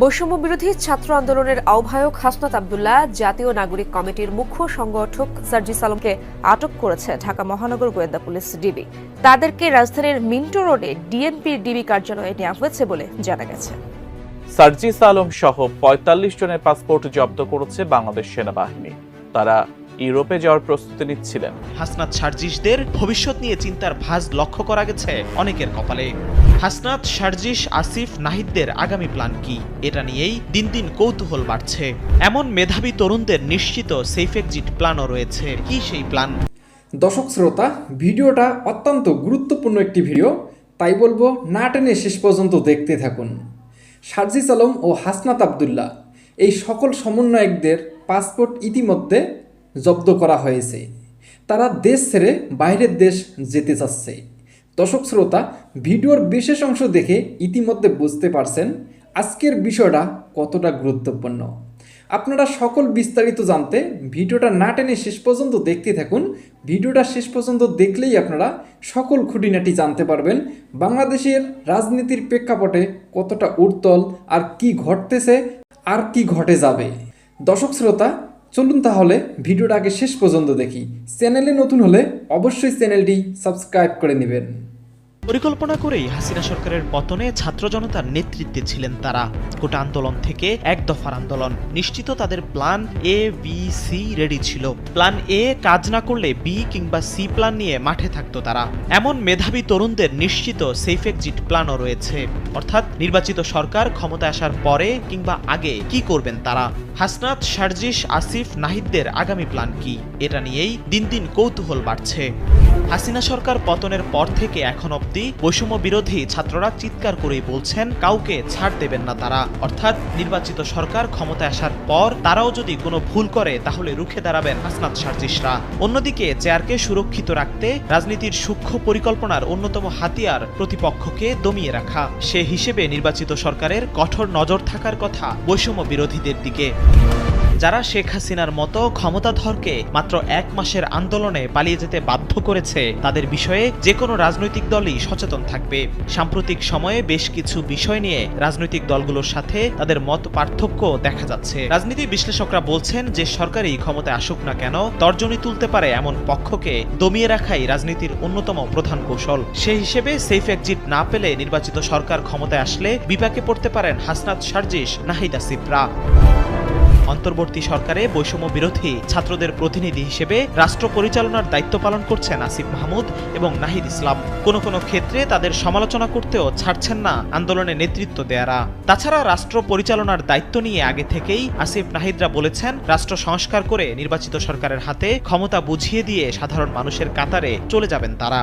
বৈষম্য বিরোধী ছাত্র আন্দোলনের আহ্বায়ক হাসনাত আবদুল্লাহ জাতীয় নাগরিক কমিটির মুখ্য সংগঠক সার্জিস আলমকে আটক করেছে ঢাকা মহানগর গোয়েন্দা পুলিশ ডিবি। তাদেরকে রাজধানীর মিন্টো রোডে ডিএমপির ডিবি কার্যালয়ে নেওয়া হয়েছে বলে জানা গেছে। সার্জিস আলম সহ পঁয়তাল্লিশ জনের পাসপোর্ট জব্দ করেছে বাংলাদেশ সেনাবাহিনী। তারা ইউরোপে যাওয়ার প্রস্তুতি নিচ্ছিলেন। হাসনাত সার্জিসদের ভবিষ্যৎ নিয়ে চিন্তার ভাঁজ লক্ষ্য করা গেছে অনেকের কপালে। হাসনাত সার্জিস আসিফ নাহিদদের আগামী প্ল্যান কি? এটা নিয়েই দিন দিন কৌতূহল বাড়ছে। এমন মেধাবী তরুণদের নিশ্চিত সেফ এক্সিট প্ল্যানও রয়েছে। কি সেই প্ল্যান? দর্শক শ্রোতা ভিডিওটা অত্যন্ত গুরুত্বপূর্ণ একটি ভিডিও তাই বলব না টেনে শেষ পর্যন্ত দেখতে থাকুন। সার্জিস আলম ও হাসনাত আবদুল্লাহ এই সকল সমন্বয়কদের পাসপোর্ট ইতিমধ্যে জব্দ করা হয়েছে। তারা দেশ ছেড়ে বাইরের দেশ যেতে চাচ্ছে। দর্শক শ্রোতা, ভিডিওর বিশেষ অংশ দেখে ইতিমধ্যে বুঝতে পারছেন আজকের বিষয়টা কতটা গুরুত্বপূর্ণ। আপনারা সকল বিস্তারিত জানতে ভিডিওটা না টেনে শেষ পর্যন্ত দেখতে থাকুন। ভিডিওটা শেষ পর্যন্ত দেখলেই আপনারা সকল খুঁটিনাটি জানতে পারবেন বাংলাদেশের রাজনীতির প্রেক্ষাপটে কতটা উত্তল, আর কি ঘটতেছে, আর কি ঘটে যাবে। দর্শক শ্রোতা চলুন তাহলে ভিডিওটা আগে শেষ পর্যন্ত দেখি। চ্যানেলে নতুন হলে অবশ্যই চ্যানেলটি সাবস্ক্রাইব করে নেবেন। পরিকল্পনা করেই হাসিনা সরকারের পতনে ছাত্র জনতার নেতৃত্বে ছিলেন তারা। গোটা আন্দোলন থেকে এক দফার আন্দোলন। নিশ্চিত তাদের plan A B C ready ছিল। প্ল্যান এ কাজ না করলে বি কিংবা সি প্ল্যান নিয়ে মাঠে থাকতো তারা। এমন মেধাবী তরুণদের নিশ্চিত সেফ এক্সিট প্ল্যানও রয়েছে। অর্থাৎ নির্বাচিত সরকার ক্ষমতা আসার পরে কিংবা আগে কি করবেন তারা? হাসনাত, সার্জিস, আসিফ, নাহিদদের আগামী প্ল্যান কি? এটা নিয়েই দিন দিন কৌতূহল বাড়ছে। হাসিনা সরকার পতনের পর থেকে এখন অবধি বৈষম্য বিরোধী ছাত্ররা চিৎকার করেই বলছেন, কাউকে ছাড় দেবেন না তারা। অর্থাৎ নির্বাচিত সরকার ক্ষমতায় আসার পর তারাও যদি কোনো ভুল করে, তাহলে রুখে দাঁড়াবেন হাসনাত সার্জিসরা। অন্যদিকে চেয়ারকে সুরক্ষিত রাখতে রাজনীতির সূক্ষ্ম পরিকল্পনার অন্যতম হাতিয়ার প্রতিপক্ষকে দমিয়ে রাখা। সে হিসেবে নির্বাচিত সরকারের কঠোর নজর থাকার কথা বৈষম্য বিরোধীদের দিকে। যারা শেখ হাসিনার মতো ক্ষমতাধরকে মাত্র এক মাসের আন্দোলনে পালিয়ে যেতে বাধ্য করেছে, তাদের বিষয়ে যে কোনো রাজনৈতিক দলই সচেতন থাকবে। সাম্প্রতিক সময়ে বেশ কিছু বিষয় নিয়ে রাজনৈতিক দলগুলোর সাথে তাদের মত পার্থক্য দেখা যাচ্ছে। রাজনীতি বিশ্লেষকরা বলছেন যে সরকারই ক্ষমতায় আসুক না কেন, তর্জনী তুলতে পারে এমন পক্ষকে দমিয়ে রাখাই রাজনীতির অন্যতম প্রধান কৌশল। সেই হিসেবে সেফ এক্সিট না পেলে নির্বাচিত সরকার ক্ষমতায় আসলে বিপাকে পড়তে পারেন হাসনাত সার্জিস, নাহিদা সিপ্রা অন্তর্বর্তী সরকারে বৈষম্য বিরোধী ছাত্রদের প্রতিনিধি হিসেবে রাষ্ট্র পরিচালনার দায়িত্ব পালন করছেন আসিফ মাহমুদ এবং নাহিদ ইসলাম। কোনো কোনো ক্ষেত্রে তাদের সমালোচনা করতেও ছাড়ছেন না আন্দোলনে নেতৃত্ব দেয়ারা। তাছাড়া রাষ্ট্র পরিচালনার দায়িত্ব নিয়ে আগে থেকেই আসিফ নাহিদরা বলেছেন, রাষ্ট্র সংস্কার করে নির্বাচিত সরকারের হাতে ক্ষমতা বুঝিয়ে দিয়ে সাধারণ মানুষের কাতারে চলে যাবেন তারা।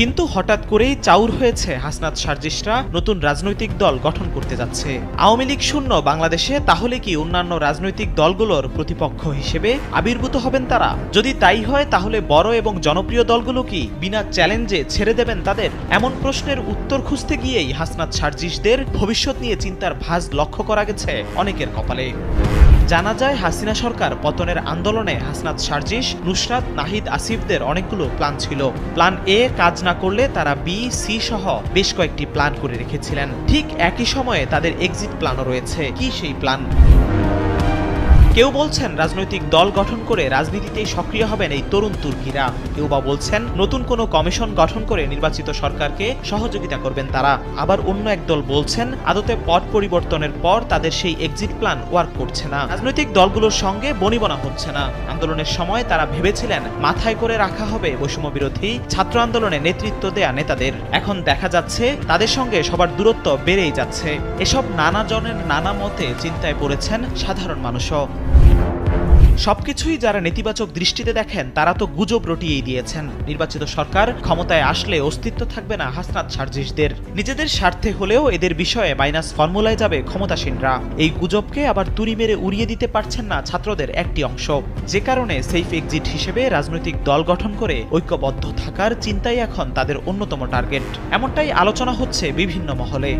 কিন্তু হঠাৎ করেই চাউর হয়েছে হাসনাত সার্জিসরা নতুন রাজনৈতিক দল গঠন করতে যাচ্ছে। আওয়ামী লীগ শূন্য বাংলাদেশে, তাহলে কি অন্যান্য রাজনৈতিক দলগুলোর প্রতিপক্ষ হিসেবে আবির্ভূত হবেন তারা? যদি তাই হয়, তাহলে বড় এবং জনপ্রিয় দলগুলো কি বিনা চ্যালেঞ্জে ছেড়ে দেবেন তাদের? এমন প্রশ্নের উত্তর খুঁজতে গিয়েই হাসনাত সার্জিসদের ভবিষ্যৎ নিয়ে চিন্তার ভাঁজ লক্ষ্য করা গেছে অনেকের কপালে। জানা যায়, হাসিনা সরকার পতনের আন্দোলনে হাসনাত সার্জিস, নুসরাত, নাহিদ আসিফদের অনেকগুলো প্ল্যান ছিল। প্ল্যান এ কাজ না করলে তারা বি, সি সহ বেশ কয়েকটি প্ল্যান করে রেখেছিলেন। ঠিক একই সময়ে তাদের এক্সিট প্ল্যানও রয়েছে। কি সেই প্ল্যান? কেউ বলছেন রাজনৈতিক দল গঠন করে রাজনীতিতেই সক্রিয় হবেন এই তরুণ তুর্কিরা। কেউ বা বলছেন নতুন কোনো কমিশন গঠন করে নির্বাচিত সরকারকে সহযোগিতা করবেন তারা। আবার অন্য এক দল বলছেন আদতে পট পরিবর্তনের পর তাদের সেই এক্সিট প্ল্যান ওয়ার্ক করছে না। রাজনৈতিক দলগুলোর সঙ্গে বনিবনা হচ্ছে না। আন্দোলনের সময় তারা ভেবেছিলেন মাথায় করে রাখা হবে বৈষম্য বিরোধী, ছাত্র আন্দোলনে নেতৃত্ব দেয়া নেতাদের। এখন দেখা যাচ্ছে তাদের সঙ্গে সবার দূরত্ব বেড়েই যাচ্ছে। এসব নানা জনের নানা মতে চিন্তায় পড়েছেন সাধারণ মানুষও। সবকিছুই যারা নেতিবাচক দৃষ্টিতে দেখেন, তারা তো গুজব রটিয়েই দিয়েছেন। নির্বাচিত সরকার ক্ষমতায় আসলে অস্তিত্ব থাকবে না হাসনাত সার্জিসদের। নিজেদের স্বার্থে হলেও এদের বিষয়ে মাইনাস ফর্মুলায় যাবে ক্ষমতাসীনরা। এই গুজবকে আবার তুড়ি মেরে উড়িয়ে দিতে পারছেন না ছাত্রদের একটি অংশ। যে কারণে সেফ এক্সিট হিসেবে রাজনৈতিক দল গঠন করে ঐক্যবদ্ধ থাকার চিন্তাই এখন তাদের অন্যতম টার্গেট। এমনটাই আলোচনা হচ্ছে বিভিন্ন মহলে।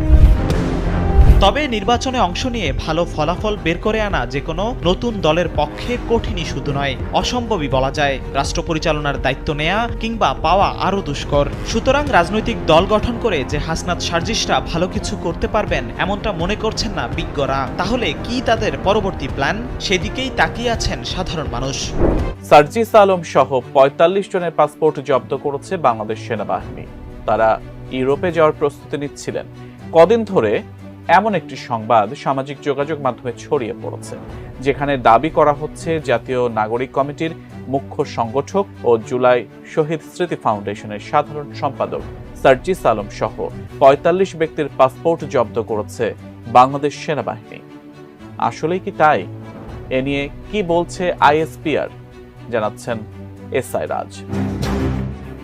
তবে নির্বাচনে অংশ নিয়ে ভালো ফলাফল বের করে আনা যে কোনো নতুন দলের পক্ষে কঠিনই শুধু নয়, অসম্ভবই বলা যায়। রাষ্ট্র পরিচালনার দায়িত্ব নেয়া কিংবা পাওয়া আরও দুষ্কর। সুতরাং রাজনৈতিক দল গঠন করে যে হাসনাত সার্জিসরা ভালো কিছু করতে পারবেন এমনটা মনে করছেন না বিজ্ঞরা। তাহলে কি তাদের পরবর্তী প্ল্যান? সেদিকেই তাকিয়ে আছেন সাধারণ মানুষ। সার্জিস আলম সহ পঁয়তাল্লিশ জনের পাসপোর্ট জব্দ করেছে বাংলাদেশ সেনাবাহিনী। তারা ইউরোপে যাওয়ার প্রস্তুতি নিচ্ছিলেন। কদিন ধরে এমন একটি সংবাদ সামাজিক যোগাযোগ মাধ্যমে ছড়িয়ে পড়েছে, যেখানে দাবি করা হচ্ছে জাতীয় নাগরিক কমিটির মুখ্য সংগঠক ও জুলাই শহীদ স্মৃতি ফাউন্ডেশনের সাধারণ সম্পাদক সার্জিস আলম সহ পঁয়তাল্লিশ ব্যক্তির পাসপোর্ট জব্দ করেছে বাংলাদেশ সেনাবাহিনী। আসলেই কি তাই? এ নিয়ে কি বলছে আইএসপিআর? জানাচ্ছেন এস আই রাজ।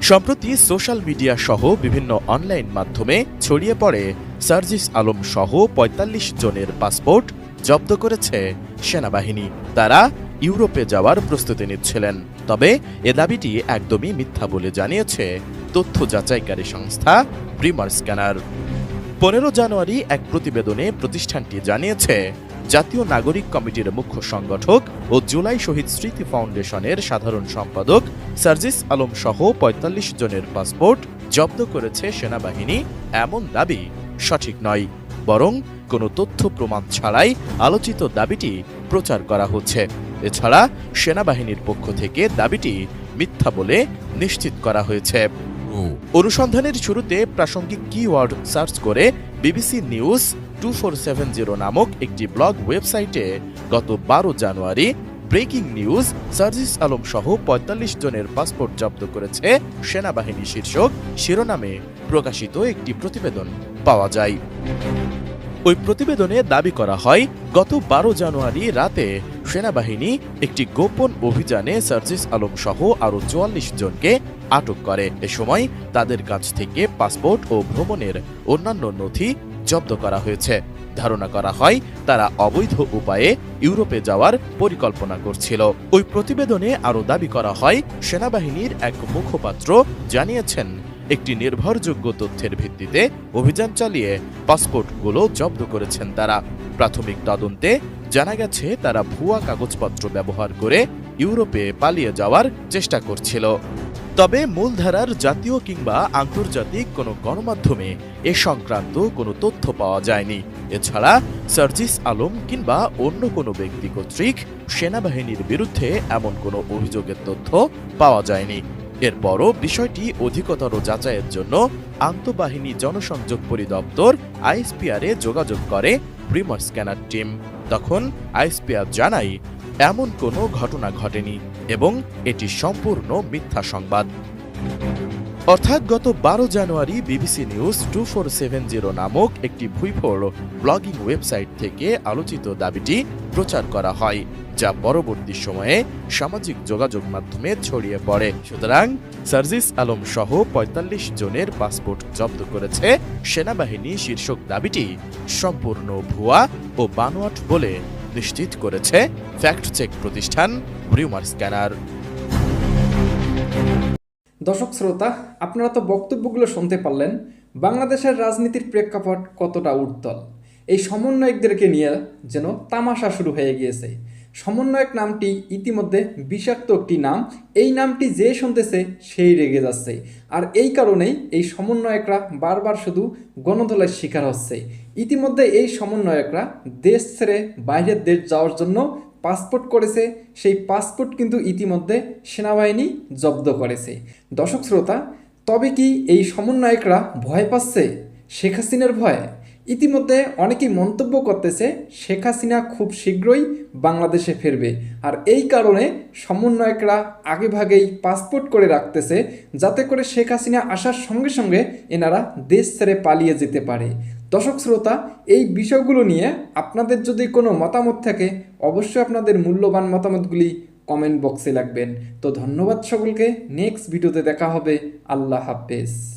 সম্প্রতি সোশ্যাল মিডিয়া সহ বিভিন্ন অনলাইন মাধ্যমে ছড়িয়ে পড়ে সার্জিস আলম সহ ৪৫ জনের পাসপোর্ট জব্দ করেছে সেনাবাহিনী। তারা ইউরোপে যাওয়ার প্রস্তুতি নিচ্ছিলেন। তবে এ দাবিটি একদমই মিথ্যা বলে জানিয়েছে তথ্য যাচাইকারী সংস্থা প্রিমার স্ক্যানার। পনেরো জানুয়ারি এক প্রতিবেদনে প্রতিষ্ঠানটি জানিয়েছে, জাতীয় নাগরিক কমিটির মুখ্য সংগঠক ও জুলাই শহীদ স্মৃতি ফাউন্ডেশনের সাধারণ সম্পাদক সার্জিস আলম সহ ৪৫ জনের পাসপোর্ট জব্দ করেছে সেনাবাহিনী এমন দাবি। সঠিক নয় বরং কোনো তথ্য প্রমাণ ছাড়াই আলোচিত দাবিটি প্রচার করা হচ্ছে। এছাড়া সেনাবাহিনীর পক্ষ থেকে দাবিটি মিথ্যা বলে নিশ্চিত করা হয়েছে। অনুসন্ধানের শুরুতে প্রাসঙ্গিক কিওয়ার্ড সার্চ করে BBC news two four seven zero নামক একটি ব্লগ ওয়েবসাইটে গত বারো জানুয়ারি ব্রেকিং নিউজ, সার্জিস আলম সহ পঁয়তাল্লিশ জনের পাসপোর্ট জব্দ করেছে সেনাবাহিনী শীর্ষক শিরোনামে প্রকাশিত একটি প্রতিবেদন। পাওয়া যায়। ওই প্রতিবেদনে দাবি করা হয়, গত বারো জানুয়ারি রাতে সেনাবাহিনী একটি গোপন অভিযানে সার্জিস আলম সহ আরও চুয়াল্লিশ জনকে আটক করে। এ সময় তাদের কাছ থেকে পাসপোর্ট ও ভ্রমণের অন্যান্য নথি জব্দ করা হয়েছে। ধারণা করা হয়, তারা অবৈধ উপায়ে ইউরোপে যাওয়ার পরিকল্পনা করছিল। ওই প্রতিবেদনে আরও দাবি করা হয়, সেনাবাহিনীর এক মুখপাত্র জানিয়েছেন, একটি নির্ভরযোগ্য তথ্যের ভিত্তিতে অভিযান চালিয়ে পাসপোর্টগুলো জব্দ করেছেন তারা। প্রাথমিক তদন্তে জানা গেছে, তারা ভুয়া কাগজপত্র ব্যবহার করে ইউরোপে পালিয়ে যাওয়ার চেষ্টা করছিল। তবে মূলধারার জাতীয় কিংবা আন্তর্জাতিক কোনো গণমাধ্যমে এ সংক্রান্ত কোনো তথ্য পাওয়া যায়নি। এছাড়া সার্জিস আলম কিংবা অন্য কোনো ব্যক্তি কর্তৃক সেনাবাহিনীর বিরুদ্ধে এমন কোনো অভিযোগের তথ্য পাওয়া যায়নি। এরপরও বিষয়টি অধিকতর যাচাইয়ের জন্য আন্তঃবাহিনী জনসংযোগ পরিদপ্তর আইএসপিআরে যোগাযোগ করে প্রিমার স্ক্যানার টিম। তখন আইএসপিআর জানায়, এমন কোনো ঘটনা ঘটেনি। এবং এটি সম্পূর্ণ মিথ্যা সংবাদ। অর্থাৎ গত বারো জানুয়ারি BBC news two four seven zero নামক একটি ভুইফোর ব্লগিং ওয়েবসাইট থেকে আলোচিত দাবিটি প্রচার করা হয়, যা পরবর্তী সময়ে সামাজিক যোগাযোগ মাধ্যমে ছড়িয়ে পড়ে। সুতরাং সার্জিস আলম সহ ৪৫ জনের পাসপোর্ট জব্দ করেছে সেনাবাহিনী শীর্ষক দাবিটি সম্পূর্ণ ভুয়া ও বানোয়াট বলে নিশ্চিত করেছে ফ্যাক্ট চেক প্রতিষ্ঠান রিউমার স্ক্যানার। দর্শক শ্রোতা, আপনারা তো বক্তব্যগুলো শুনতে পারলেন, বাংলাদেশের রাজনীতির প্রেক্ষাপট কতটা উত্তল? এই সমন্বয়কদেরকে নিয়ে যেন তামাশা শুরু হয়ে গিয়েছে। সমন্বয়ক নামটি ইতিমধ্যে বিষাক্ত একটি নাম। এই নামটি যে শুনতেছে সেই রেগে যাচ্ছে। আর এই কারণেই এই সমন্বয়করা বারবার শুধু গণদলের শিকার হচ্ছে। ইতিমধ্যে এই সমন্বয়করা দেশ ছেড়ে বাইরের দেশ যাওয়ার জন্য পাসপোর্ট করেছে। সেই পাসপোর্ট কিন্তু ইতিমধ্যে সেনাবাহিনী জব্দ করেছে। দর্শক শ্রোতা, তবে কি এই সমন্বয়করা ভয় পাচ্ছে শেখ হাসিনার ভয়? ইতিমধ্যে অনেকেই মন্তব্য করতেছে, শেখ হাসিনা খুব শীঘ্রই বাংলাদেশে ফিরবে। আর এই কারণে সমন্বয়করা আগেভাগেই পাসপোর্ট করে রাখতেছে, যাতে করে শেখ হাসিনা আসার সঙ্গে সঙ্গে এনারা দেশ ছেড়ে পালিয়ে যেতে পারে। দর্শক শ্রোতা, এই বিষয়গুলো নিয়ে আপনাদের যদি কোনো মতামত থাকে, অবশ্যই আপনাদের মূল্যবান মতামতগুলি কমেন্ট বক্সে লাগবেন। তো ধন্যবাদ সকলকে, নেক্সট ভিডিওতে দেখা হবে। আল্লাহ হাফেজ।